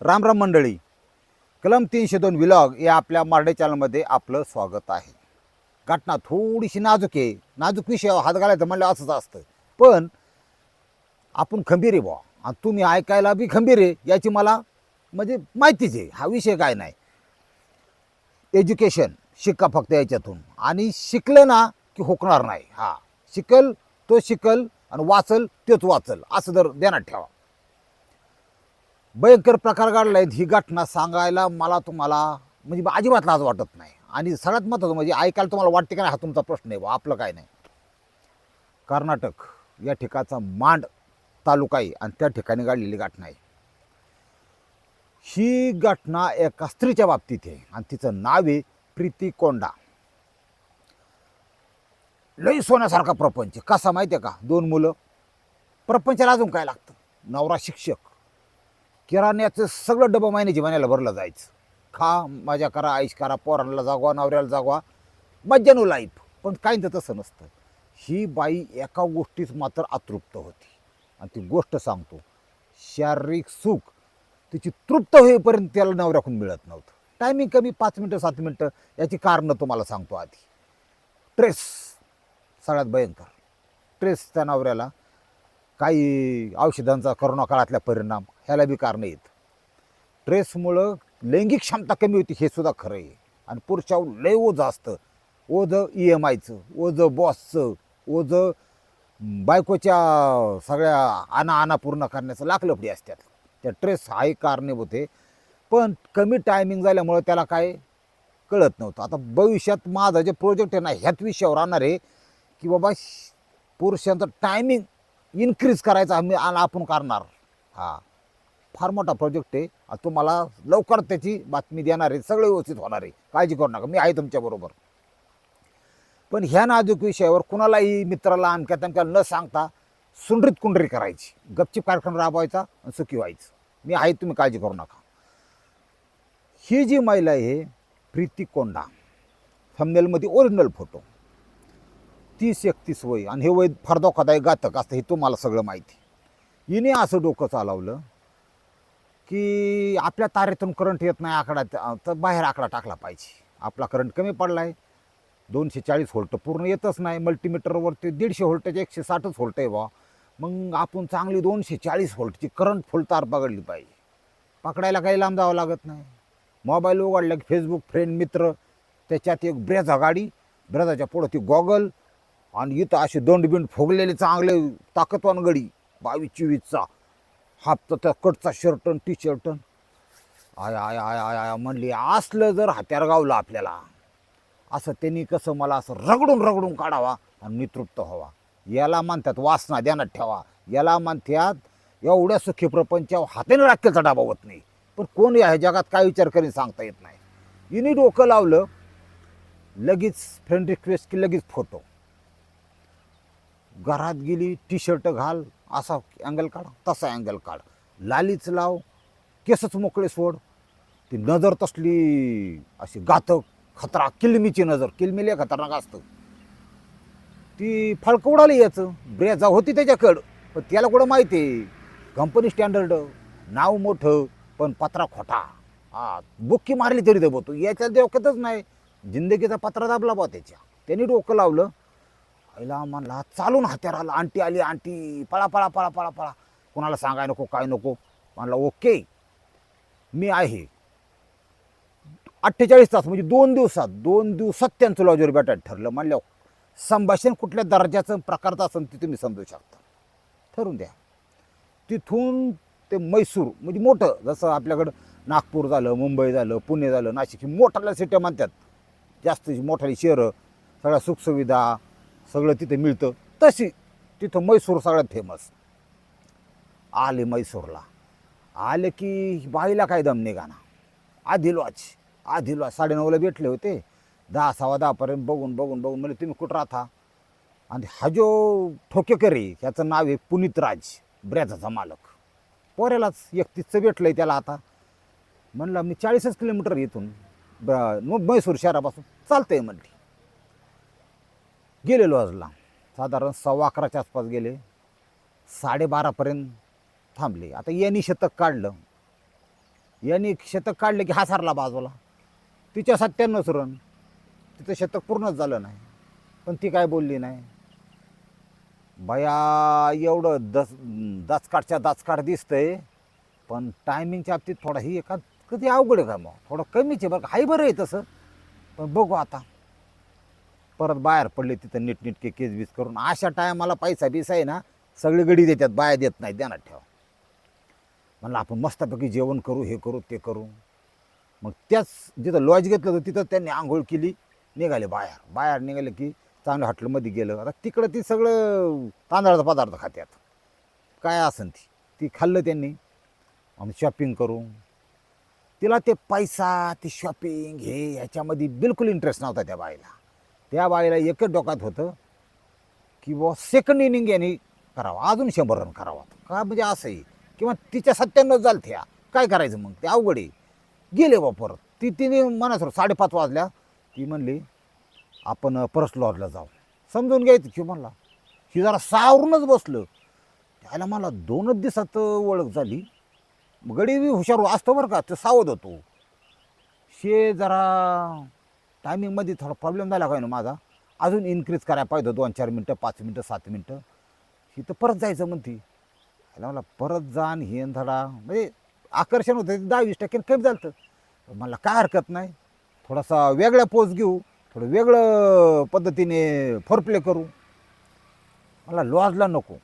राम राम मंडळी. कलम तीनशे दोन विलॉग या आपल्या मार्डे चॅनलमध्ये आपलं स्वागत आहे. घटना थोडीशी नाजूक आहे. नाजूक विषय हात घालायचं म्हणलं असंच असतं. पण आपण खंबीर आहे बुवा आणि तुम्ही ऐकायला बी खंबीर आहे. याची मला म्हणजे माहितीच आहे. हा विषय काय नाही. एज्युकेशन शिका फक्त याच्यातून. आणि शिकलं ना की होकणार नाही. हा. शिकल तो शिकल आणि वाचल तोच वाचल. असं जर ध्यानात ठेवा. भयंकर प्रकार घडला आहेत ही घटना सांगायला मला तुम्हाला म्हणजे अजिबात लाज वाटत नाही. आणि सगळ्यात महत्त्वाचं म्हणजे ऐकायला तुम्हाला वाटते का नाही हा तुमचा प्रश्न आहे बा आपलं काय नाही. कर्नाटक या ठिकाणचा मांड तालुका आहे आणि त्या ठिकाणी घडलेली घटना आहे. ही घटना एका स्त्रीच्या बाबतीत आहे आणि तिचं नाव आहे प्रीती कोंडा. लई सोन्यासारखा प्रपंच कसा माहिती आहे का? दोन मुलं. प्रपंचाला अजून काय लागतं? नवरा शिक्षक. किराण्याचं सगळं डबं महिन्याची महिन्याला भरलं जायचं. खा माझ्या करा आईश करा पोरांना जागवा नवऱ्याला जागवा. मज्जानो लाईफ पण काहींचं तसं नसतं. ही बाई एका गोष्टीत मात्र अतृप्त होती. आणि ती गोष्ट सांगतो शारीरिक सुख तिची तृप्त होईपर्यंत त्याला नवऱ्याकडून मिळत नव्हतं. टायमिंग कमी पाच मिनटं सात मिनटं याची कारणं तुम्हाला सांगतो आधी. ट्रेस सगळ्यात भयंकर. ट्रेस त्या नवऱ्याला काही औषधांचा करोना काळातला परिणाम ह्याला बी कारणं आहेत. ट्रेसमुळं लैंगिक क्षमता कमी होती हे सुद्धा खरं आहे. आणि पुरुषावर लय ओझं असतं. ओझं ई एम आयचं ओझं बॉसचं ओझं बायकोच्या सगळ्या आना आना पूर्ण करण्याचं लाखलपडी असतात. त्या ट्रेस एक कारणीभूत आहे. पण कमी टायमिंग झाल्यामुळं त्याला काय कळत नव्हतं. आता भविष्यात माझा जे प्रोजेक्ट आहे ना ह्याच विषयावर राहणार आहे की बाबा श- पुरुषांचं टायमिंग इन्क्रीज करायचा आम्ही आणि आपण करणार. हां. फार मोठा प्रोजेक्ट आहे. आणि तुम्हाला लवकर त्याची बातमी देणार आहे. सगळे व्यवस्थित होणार आहे. काळजी करू नका. मी आहे तुमच्याबरोबर पण ह्या नाजूक विषयावर कुणालाही मित्राला अमक्या तमक्या न सांगता सुंडरीत कुंडरी करायची. गपचीप कार्यक्रम राबवायचा आणि सुखी व्हायचं. मी आहे तुम्ही काळजी करू नका. ही जी महिला आहे प्रीती कोंडा थंबनेलमध्ये ओरिजिनल फोटो तीस एकतीस वय. आणि हे वय फार धोकादायक घातक असतं हे तुम्हाला सगळं माहिती. हिने असं डोकं चालवलं. की आपल्या तारेतून करंट येत नाही आकडा तर बाहेर आकडा टाकला पाहिजे. आपला करंट कमी पडला आहे दोनशे चाळीस व्होल्ट पूर्ण येतच नाही. मल्टीमीटरवरती दीडशे व्होल्टचे एकशे साठच व्होल्ट आहे बा. मग आपण चांगली दोनशे चाळीस व्होल्टची करंट फुल तार पकडली पाहिजे. पकडायला काही लांब जावं लागत नाही. मोबाईल उघडला की फेसबुक फ्रेंड मित्र त्याच्यात एक ब्रेझा गाडी ब्रेझाच्या पुढं ती गॉगल आणि इथं असे दोंडबिंड फुगलेले चांगले ताकदवान गडी बावीस चोवीसचा. हापचा त्या कटचा शर्ट टी शर्ट आय आय आय आय आय म्हणली असलं जर हत्यार गावलं आपल्याला असं त्यांनी कसं मला असं रगडून रगडून काढावा आणि मी तृप्त व्हावा. याला म्हणतात वासना ध्यानात ठेवा. याला म्हणतात एवढ्या सुखी प्रपंचावर हाताने राखेलचा डाबा होत नाही. पण कोण या जगात काय विचार करीन सांगता येत नाही. हिने डोकं लावलं. लगेच फ्रेंड रिक्वेस्ट की लगेच फोटो घरात गेली टी शर्ट घाल असा अँगल काढ तसा अँगल काढ. लालीच लाव केसच मोकळे सोड. ती नजर तसली अशी घातक खतरा किलमीची नजर. किलमीले खतरनाक असतं. ती फळकवडाला उडाली याचं. ब्रेजा होती त्याच्याकडं पण त्याला कुठं माहिती? आहे कंपनी स्टँडर्ड नाव मोठं पण पत्रा खोटा. हा बुक्की मारली तरी दबवतो याच्या डोक्यातच नाही. जिंदगीचा पत्रा दाबला बा त्याच्या. त्यांनी डोकं लावलं. आईला म्हणला चालून हात्यार आला आंटी आली आंटी पळा पळा पळा पळा पळा. कोणाला सांगाय नको काय नको. म्हणला ओके मी आहे. अठ्ठेचाळीस तास म्हणजे दोन दिवसात दोन दिवसात त्यांचं लॉजवर भेटायला ठरलं. म्हणलं संभाषण कुठल्या दर्जाचं प्रकारचं असेल ते तुम्ही समजू शकता. ठरून द्या. तिथून ते मैसूर म्हणजे मोठं जसं आपल्याकडं नागपूर झालं मुंबई झालं पुणे झालं नाशिक ही मोठाल्या सिट्या म्हणतात. जास्त मोठाली शहरं सगळ्या सुखसुविधा सगळं तिथे मिळतं. तशी तिथं मैसूर सगळ्यात फेमस आले मैसूरला. आले की बाईला काय दम निघाना. आधी लॉज आधी लॉज साडेनऊला भेटले होते. दहा सव्वा दहापर्यंत बघून बघून बघून म्हणजे तुम्ही कुठं राहता? आणि हा जो ठोकेकरी ह्याचं नाव आहे पुनीत राज ब्रॅझाचा मालक. पोऱ्यालाच एकतीसचं भेटलं आहे त्याला आता. म्हणलं मी चाळीसच किलोमीटर इथून ब- मैसूर म्हैसूर शहरापासून आहे म्हणली. गेले लॉजला साधारण सव्वा अकराच्या आसपास गेले. साडेबारापर्यंत थांबले. आता यांनी शतक काढलं. यांनी शतक काढलं की हा सारला बाजूला. तिच्या सत्त्याण्णवच रन तिचं शतक पूर्णच झालं नाही. पण ती काय बोलली नाही. बया एवढं दस दाचकाटच्या दाचकाट दिसतंय. पण टायमिंगच्या बाबतीत थोडा ही एका कधी अवघड आहे का मग? थोडं कमीच आहे बरं बरं आहे तसं. पण बघू आता. परत बाहेर पडले तिथं नीटनीटके केस बीस करून. अशा टायमाला पैसा बिसा आहे ना सगळी गडी देतात बाया देत नाही ध्यानात ठेवा. म्हणलं आपण मस्तपैकी जेवण करू हे करू ते करू. मग त्याच जिथं लॉज घेतलं होतं तिथं त्यांनी आंघोळ केली निघाले बाहेर. बाहेर निघाले की चांगल्या हॉटेलमध्ये गेलं. आता तिकडं ती सगळं तांदळाचा पदार्थ खात्यात. काय असन ती? ती खाल्लं त्यांनी. आम्ही शॉपिंग करू. तिला ते पैसा ती शॉपिंग हे ह्याच्यामध्ये बिलकुल इंटरेस्ट नव्हता त्या बाईला. त्या बाईला एकच डोक्यात होतं की बुवा सेकंड इनिंग यांनी करावं अजून शंभर रन करावा. का म्हणजे असंही किंवा तिच्या सत्त्याण्णव झालं त्या काय करायचं मग? ते अवघड आहे. गेले बा परत. ती तिने मनासर साडेपाच वाजल्या. ती म्हणली आपण परस लॉजला जाऊ. समजून घ्यायचं की म्हणला. ही जरा सावरूनच बसलं. त्याला मला दोनच दिवसात ओळख झाली. गडी हुशार असतो बरं का. तो सावध होतो. शे जरा टायमिंगमध्ये थोडा प्रॉब्लेम झाला काय ना माझा. अजून इन्क्रीज करायला पाहिजे दोन चार मिनटं पाच मिनटं सात मिनटं. ही तर परत जायचं म्हणती. ह्याला मला परत जाण हे धडा. म्हणजे आकर्षण होतं. ते दहा वीस टक्के कमी झालं मला काय हरकत नाही. थोडासा वेगळा पोज घेऊ. थोडं वेगळं पद्धतीने फोरप्ले करू. मला लॉजला नको.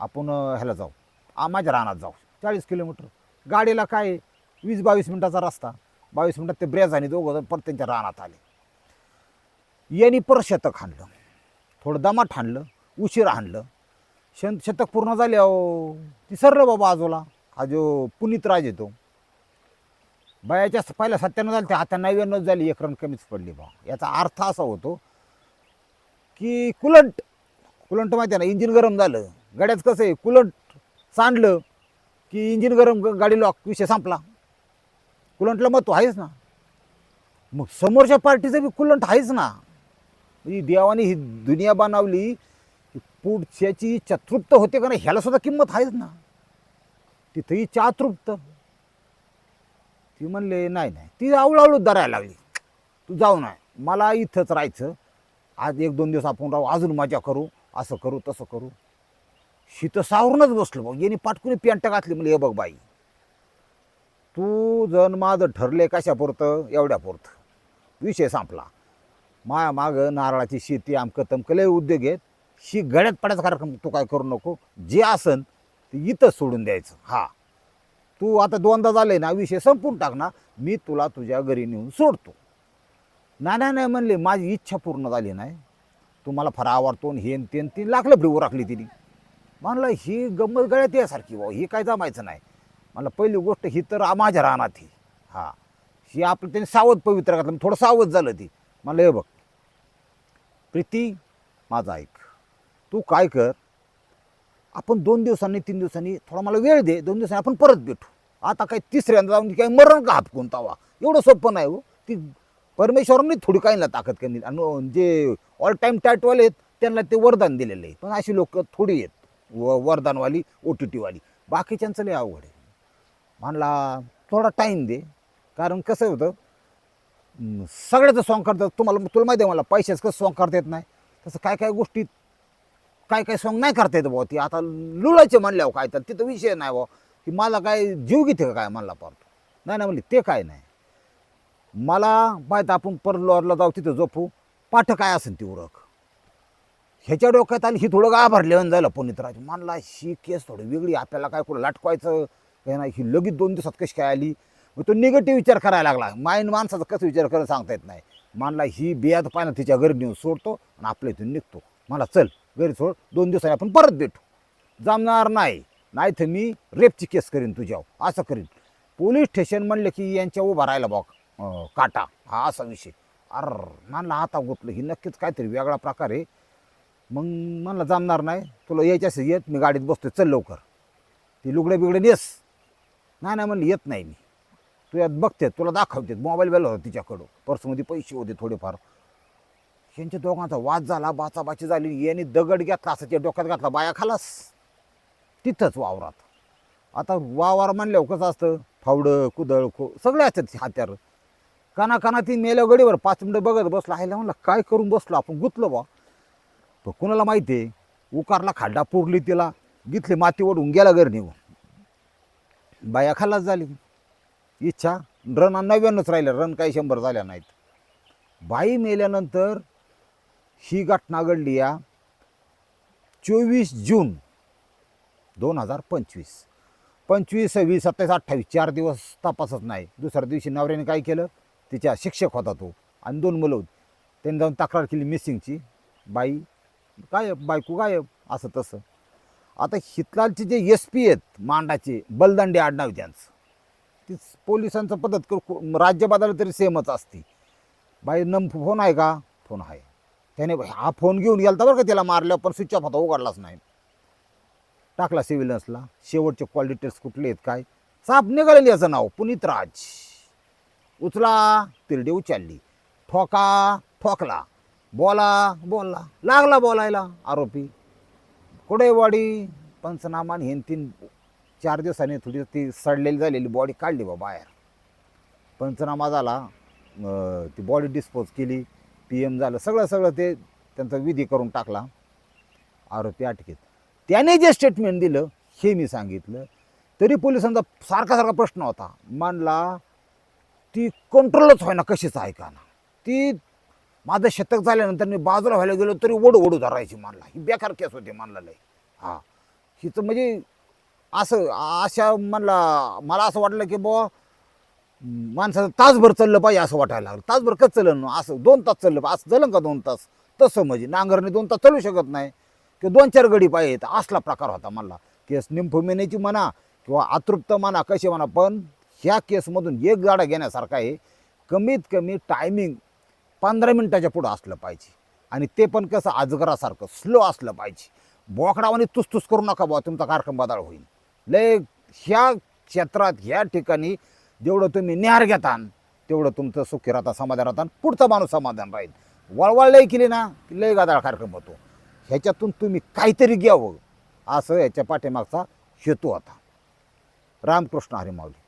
आपण ह्याला जाऊ. आ माझ्या रानात जाऊ. चाळीस किलोमीटर. गाडीला काय वीस बावीस मिनटाचा रस्ता. बावीस मिनटात ते ब्रेज आणि दोघं जण परत त्यांच्या रानात आले. यांनी परत शतक हाणलं. थोडं दमाट हाणलं उशीर हाणलं. शन शतक पूर्ण झाले अहो. ती सरलं बाबा आजोला हा जो पुनीत राज येतो बायाच्या पहिल्या सत्त्याण्णव झाले ते आता नव्याण्णव झाली एक रन कमीच पडली बा. याचा अर्थ असा होतो की कुलंट कुलंट माहिती आहे ना इंजिन गरम झालं. गाड्यात कसं आहे कुलंट सांडलं की इंजिन गरम गाडी लॉक विषय संपला. कुलंटला महत्त्व आहेच ना. मग समोरच्या पार्टीचं बी कुलंट आहेच ना. म्हणजे देवाने ही दुनिया बनवली पुढच्याची इच्छा तृप्त होते का नाही ह्याला सुद्धा किंमत आहेच ना. तिथं इच्छा अतृप्त. ती म्हणले नाही नाही ती आवळावळू धरायला लागली. तू जाऊ नाही मला इथंच राहायचं. आज एक दोन दिवस आपण राहू. अजून मजा करू. असं करू तसं करू. शीत सावरूनच बसलो. बघ यांनी पाटकुनी पॅन्ट घातली. म्हणजे हे बघ बाई तू जण माझं ठरले कशापुरतं? एवढ्यापुरतं. विषय संपला. माया मागं नारळाची शेती आमकं तमकं लय उद्योग आहेत. शी गड्यात पडायचा कार्यक्रम तू काय करू नको. जे असन ते इथंच सोडून द्यायचं. हा. तू आता दोनदा झाले ना विषय संपून टाक ना. मी तुला तुझ्या घरी नेऊन सोडतो. नाही नाही नाही म्हणले माझी इच्छा पूर्ण झाली नाही. तू मला फार आवडतो आणि तेन तीन लाखलं न राखली तिने. म्हणलं ही गंमत गळ्यात यासारखी भाऊ. ही काय जमायचं नाही. म्हणलं पहिली गोष्ट ही तर माझ्या रानात ही. हा. ही आपलं त्यांनी सावध पवित्र घातलं थोडं सावध झालं ती. म्हणलं हे बघ प्रीती माझं ऐक. तू काय कर आपण दोन दिवसांनी तीन दिवसांनी थोडा मला वेळ दे दोन दिवसांनी आपण परत भेटू. आता काय तिसऱ्यांदा जाऊन काय मरण का हापकून तावा? एवढं सोपं नाही हो. ती परमेश्वरांनी थोडी काही ना ताकद कमी आणि जे ऑल टाईम टॅटवाले आहेत त्यांना ते वरदान दिलेलं आहे. पण अशी लोक थोडी आहेत व वरदानवाली ओ टी टीवाली बाकीच्यांचं लय अवघड आहे. म्हणला थोडा टाईम दे. कारण कसं होतं सगळ्याचं सॉंग करतात. तुम्हाला तुला माहिती आहे मला पैशाच कसं सॉंग करता येत नाही? तसं काय काय गोष्टी काय काय सॉंग नाही करता येतं भाऊ ती. आता लुळायचे म्हणल्यावर काय तर तिथं विषय नाही भाऊ की मला काय जीव घेते का काय म्हणला पाहतो नाही नाही म्हणली ते काय नाही. मला पाहता आपण पर लॉरला जाऊ तिथं झोपू. पाठ काय असेल ती उरख ह्याच्या डोक्यात आली ही थोडं गाभारल्यावर झालं पुनीतराज. म्हणला ही केस थोडी वेगळी आपल्याला काय कुठं लाटकवायचं? काय नाही ही लगेच दोन दिवसात कशी काय आली? मग तो निगेटिव्ह विचार करायला लागला. माईंड माणसाचा कसं विचार करायला सांगता येत नाही. मानला ही बियात पाहिजे तिच्या घरी नेऊन सोडतो आणि आपल्या इथून निघतो. मला चल घरी सोड दोन दिवसांनी आपण परत भेटू. जमणार नाही. नाही तर मी रेपची केस करीन तुझ्यावर. असं करीन. पोलीस स्टेशन म्हणलं की यांच्या उभा राहिला बॉ काटा. हा असा विषय. अर मानला आता गुतलं ही नक्कीच काहीतरी वेगळा प्रकार आहे. मग मला जमणार नाही. तुला यायच्या असेल येत मी गाडीत बसतो चल लवकर. ती लुगडे बिगडे नेस. नाही नाही म्हणलं येत नाही मी. तू यात बघते तुला दाखवतेत मोबाईल वेळ होता तिच्याकडं पर्समध्ये पैसे होते थोडेफार. यांच्या दोघांचा वाद झाला बाचाबाची झाली याने दगड घेतला असं त्या डोक्यात घातला बाया खालास. तिथंच वावरात. आता वावर म्हणल्यावर कसं असतं? फावडं कुदळ खो सगळे असतात हात्यार. काना काना ती मेल्या गडीवर पाच मिनटं बघत बसला आहे म्हणलं काय करून बसलो आपण? गुतलो बा. पण कुणाला माहिती आहे? उकारला खाड्डा पुरली तिला घेतली माती ओढून गेला घर निघून बाया खालाच झाली. इच्छा. रन नव्याण्णवच राहिल्या. रन काही शंभर झाल्या नाहीत. बाई मेल्यानंतर ही घटना घडली या चोवीस जून दोन हजार पंचवीस. पंचवीस सव्वीस सत्तावीस अठ्ठावीस चार दिवस तपासच नाही. दुसऱ्या दिवशी नवऱ्याने काय केलं? तिच्या शिक्षक होता तो. आणि दोन मुलं होती. त्यांनी जाऊन तक्रार केली मिसिंगची बाई गायब. बायको गायब. असं तसं. आता हितलालचे जे एस पी आहेत मांडाचे बलदांडे आडनाव त्यांचं ती पोलिसांचं पद्धत करू राज्य बदललं तरी सेमच असते. बाई नम फोन आहे का? फोन आहे. त्याने हा फोन घेऊन गेला बरं का त्याला मारल्यावर पण स्विच ऑफ होता उघडलाच नाही. टाकला सिव्हिलन्सला शेवटचे कॉल डिटेल्स कुठले आहेत काय? साप निघालेली याचं नाव पुनीत राज. उचला तिरडे उचलली. ठोका ठोकला. बोला बोलला लागला बोलायला आरोपी. कुडेवाडी पंचनामान हे तीन चार दिवसांनी थोडी ती सडलेली झालेली बॉडी काढली बा बाहेर. पंचनामा झाला ती बॉडी डिस्पोज केली पी एम झालं सगळं सगळं ते त्यांचा विधी करून टाकला आरोपी अटकेत. त्याने जे स्टेटमेंट दिलं हे मी सांगितलं. तरी पोलिसांचा सारखा सारखा प्रश्न होता मानला ती कंट्रोलच व्हायना कशीच ऐका ना? ती माझं शतक झाल्यानंतर मी बाजूला व्हायला गेलो तरी ओढू ओढू धरायची मानला. ही बेकार केस होती मानला लय. हा. हिचं म्हणजे असं अशा म्हणला मला असं वाटलं की बुवा माणसाचं तासभर चाललं पाहिजे असं वाटायला लागलं. तासभर कच चाललं ना? असं दोन तास चाललं पाहिजे. असं चलन का दोन तास? तसं म्हणजे नांगरणी दोन तास चालू शकत नाही. की दोन चार गडी पाहिजेत असला प्रकार होता मला केस निंफमेनेची म्हणा किंवा अतृप्त म्हणा कशी म्हणा पण ह्या केसमधून एक गाडा घेण्यासारखा आहे. कमीत कमी टायमिंग पंधरा मिनटाच्या पुढं असलं पाहिजे. आणि ते पण कसं अजगरासारखं स्लो असलं पाहिजे. बोकडावाने तुसतुस करू नका बुवा तुमचा कार्यक्रम बदल होईल. लय ह्या क्षेत्रात ह्या ठिकाणी जेवढं तुम्ही निहार घेतान तेवढं तुमचं सुखी राहता समाधान राहता पुढचा माणूस समाधान राहील. वळवळ लय केली ना की लय गादाळ कार्यक्रम होतो. ह्याच्यातून तुम्ही काहीतरी घ्यावं असं ह्याच्या पाठीमागचा हेतू होता. रामकृष्ण हरिमावली